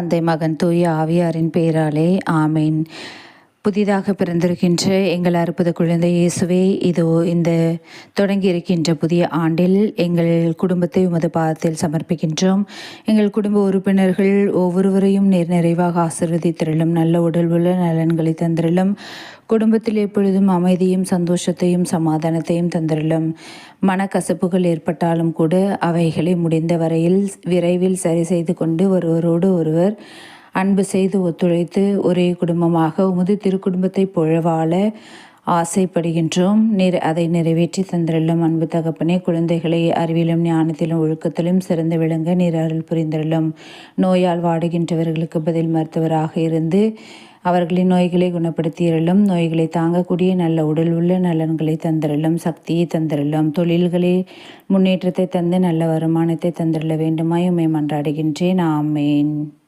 தந்தை மகன் தூய ஆவியாரின் பேராலே ஆமேன். புதிதாக பிறந்திருக்கின்ற எங்கள் அற்புத குழந்தை இயேசுவே இதோ இந்த தொடங்கி இருக்கின்ற புதிய ஆண்டில் எங்கள் குடும்பத்தை உமது பாதத்தில் சமர்ப்பிக்கின்றோம். எங்கள் குடும்ப உறுப்பினர்கள் ஒவ்வொருவரையும் நேர் நிறைவாக ஆசிர்வதித்திரலும் நல்ல உடல் உள்ள நலன்களை தந்திரலும் குடும்பத்தில் எப்பொழுதும் அமைதியும் சந்தோஷத்தையும் சமாதானத்தையும் தந்திரலும். மனக்கசப்புகள் ஏற்பட்டாலும் கூட அவைகளை முடிந்த வரையில் விரைவில் சரி செய்து கொண்டு ஒருவரோடு ஒருவர் அன்பு செய்து ஒத்துழைத்து ஒரே குடும்பமாக உமது திருக்குடும்பத்தை புழவாழ ஆசைப்படுகின்றோம். நிற அதை நிறைவேற்றி தந்திரலும் அன்பு தகப்பனே குழந்தைகளை அறிவிலும் ஞானத்திலும் ஒழுக்கத்திலும் சிறந்து விளங்க நீர் அருள் புரிந்தருளும். நோயால் வாடுகின்றவர்களுக்கு பதில் மருத்துவராக இருந்து அவர்களின் நோய்களை குணப்படுத்தியிருளும். நோய்களை தாங்கக்கூடிய நல்ல உடல் உள்ள நலன்களை தந்திரலும் சக்தியை தந்திரலும் தொழில்களில் முன்னேற்றத்தை தந்து நல்ல வருமானத்தை தந்திரல வேண்டுமாய் உண்மை மன்றாடுகின்றேன். ஆமேன்.